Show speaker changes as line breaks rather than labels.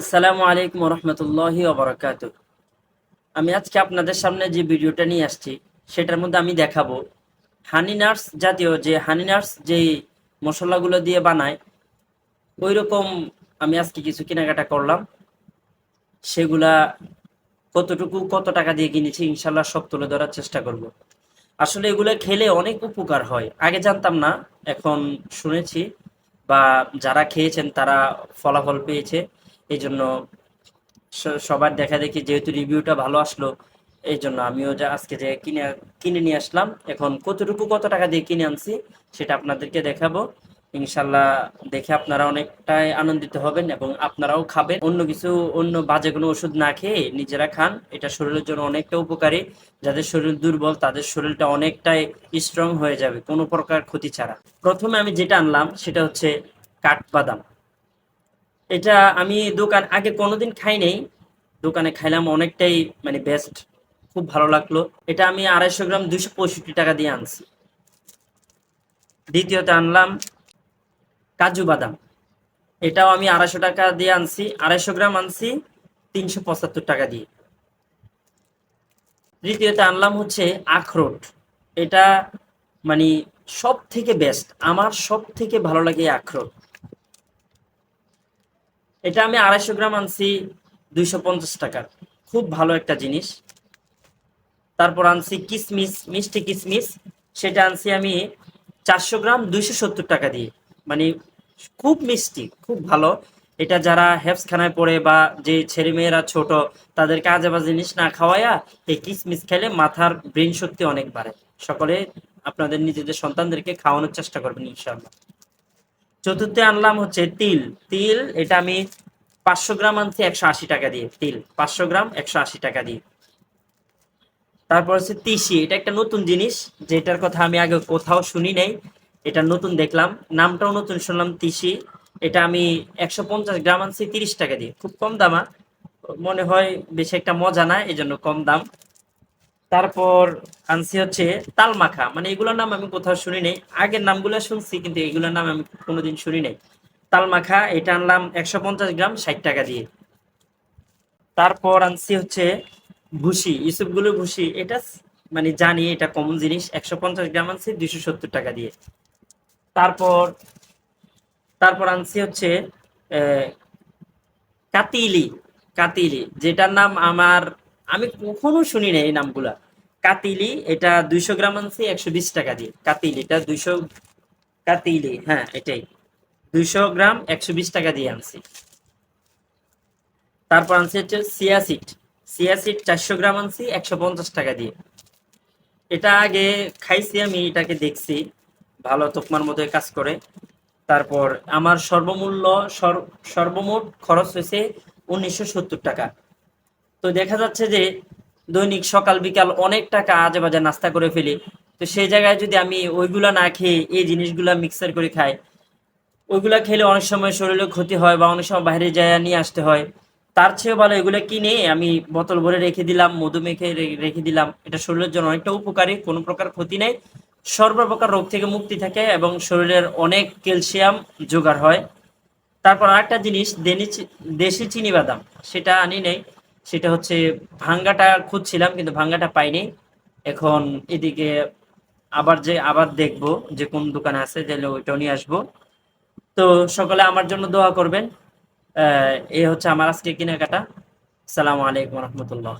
আসসালামু আলাইকুম রহমতুল্লাহি ওবরাকাত। আমি আজকে আপনাদের সামনে যে ভিডিওটা নিয়ে আসছি, সেটার মধ্যে আমি দেখাবো হানি নাটস জাতীয় যে হানি নাটস যেই মশলাগুলো দিয়ে বানায় ওই রকম আমি আজকে কিছু কেনাকাটা করলাম। সেগুলা কতটুকু, কত টাকা দিয়ে কিনেছি ইনশাল্লাহ সব তুলে ধরার চেষ্টা করব। আসলে এগুলো খেলে অনেক উপকার হয়। আগে জানতাম না, এখন শুনেছি, বা যারা খেয়েছেন তারা ফলাফল পেয়েছে। এই জন্য সবার দেখা দেখি যেহেতু রিভিউটা ভালো আসলো এই জন্য আমিও যা আজকে যে কিনে কিনে নিয়ে আসলাম, এখন কতটুকু কত টাকা দিয়ে কিনে আনছি সেটা আপনাদেরকে দেখাবো। ইনশাল্লাহ দেখে আপনারা অনেকটাই আনন্দিত হবেন এবং আপনারাও খাবেন। অন্য কিছু, অন্য বাজে কোনো ওষুধ না খেয়ে নিজেরা খান। এটা শরীরের জন্য অনেকটা উপকারী। যাদের শরীর দুর্বল, তাদের শরীরটা অনেকটাই স্ট্রং হয়ে যাবে কোনো প্রকার ক্ষতি ছাড়া। প্রথমে আমি যেটা আনলাম সেটা হচ্ছে কাঠবাদাম। এটা আমি দোকান আগে কোনোদিন খাই নাই দোকানে খাইলাম অনেকটাই মানে বেস্ট খুব ভালো লাগল। এটা আমি আড়াইশো গ্রাম দুইশো পঁয়ষট্টি টাকা দিয়ে আনছি। দ্বিতীয়তে আনলাম কাজু বাদাম। এটাও আমি আড়াইশো টাকা দিয়ে আনছি। আড়াইশো গ্রাম আনছি তিনশো পঁচাত্তর টাকা দিয়ে। তৃতীয়তে আনলাম হচ্ছে আখরোট। এটা মানে সব থেকে বেস্ট আমার সব থেকে ভালো লাগে আখরোট। এটা আমি আড়াইশো গ্রাম আনছি দুইশো পঞ্চাশ টাকার। খুব ভালো একটা জিনিস। তারপর আনছি কিসমিস, মিষ্টি কিসমিস। সেটা আনছি আমি চারশো গ্রাম দুইশো সত্তর টাকা দিয়ে। মানে খুব মিষ্টি, খুব ভালো। এটা যারা হেফসখানায় পড়ে বা যে ছেলে মেয়েরা ছোট, তাদেরকে আজে বাজে জিনিস না খাওয়াইয়া এই কিসমিস খেলে মাথার ব্রেন শক্তি অনেক বাড়ে। সকলে আপনাদের নিজেদের সন্তানদেরকে খাওয়ানোর চেষ্টা করবেন, ইনশাআল্লাহ। চতুর্থে আনলাম হচ্ছে তিল। তিল, এটা আমি পাঁচশো গ্রাম আনছি একশো আশি টাকা দিয়ে। তিল, পাঁচশো গ্রাম, একশো আশি টাকা দিয়ে। তারপর হচ্ছে তিসি, এটা একটা নতুন জিনিস, যেটার কথা আমি আগে কোথাও শুনি নাই, এটা নতুন দেখলাম। নামটাও নতুন শুনলাম, তিসি। এটা আমি একশো পঞ্চাশ গ্রাম আনছি তিরিশ টাকা দিয়ে। খুব কম দামা, মনে হয় বেশি একটা মজা না এই জন্য কম দাম। তারপর আনছি হচ্ছে তাল মাখা মানে এগুলোর নাম আমি কোথাও শুনি নাই। আগের নামগুলো শুনছি, কিন্তু এগুলোর নাম আমি কোনোদিন শুনি নাই। তাল মাখা এটা আনলাম একশো পঞ্চাশ গ্রাম, ষাট টাকা দিয়ে। তারপর আনছি হচ্ছে ভুসি ইসুপগুলো ভুসি। এটা মানে জানি এটা কমন জিনিস। একশো পঞ্চাশ গ্রাম আনছি, দুইশো সত্তর টাকা দিয়ে। তারপর তারপর আনছি হচ্ছে কাতিলি কাতিলি, যেটার নাম আমার আমি কখনো শুনি না এই নামগুলা। কাতিলি, এটা দুইশো গ্রাম আনছি, একশো বিশ টাকা দিয়ে। কাতিলি, এটা দুইশো, কাতিলি হ্যাঁ এটাই। দুইশো গ্রাম, একশো বিশ টাকা দিয়ে আনছি। তারপর আনছি হচ্ছে সিয়াসিড সিয়াসিড চারশো গ্রাম আনছি, একশো পঞ্চাশ টাকা দিয়ে। এটা আগে খাইছি আমি, এটাকে দেখছি। ভালো তোকমার মতো কাজ করে। তারপর আমার সর্বমূল্য, সর- সর্বমোট খরচ হয়েছে উনিশশো সত্তর টাকা। তো দেখা যাচ্ছে যে দৈনিক সকাল, বিকাল অনেক টাকা আজে বাজে নাস্তা করে ফেলি। তো সেই জায়গায় যদি আমি ওইগুলা না খেয়ে এই জিনিসগুলা মিক্সার করে খাই, ওইগুলা খেলে অনেক সময় শরীরে ক্ষতি হয় বা অনেক সময় বাইরে যায় নিয়ে আসতে হয়। তার চেয়েও ভালো এগুলো কিনে আমি বোতল ভরে রেখে দিলাম, মধু মেখে রেখে দিলাম। এটা শরীরের জন্য অনেকটা উপকারী, কোনো প্রকার ক্ষতি নেই। সর্বপ্রকার রোগ থেকে মুক্তি থাকে এবং শরীরের অনেক ক্যালসিয়াম জোগাড় হয়। তারপর আরেকটা জিনিস দেশি চিনি বাদাম, সেটা আনি নেই। সেটা হচ্ছে ভাঙ্গাটা খুঁজছিলাম কিন্তু ভাঙ্গাটা পাইনি। এখন এদিকে আবার যে, আবার দেখব যে কোন দোকান আছে, তাহলে ওইটাও নিয়ে আসব। তো সকলে আমার জন্য দোয়া করবেন। এই হচ্ছে আমার আজকে কেনাকাটা। সালামু আলাইকুম রহমতুল্লাহ।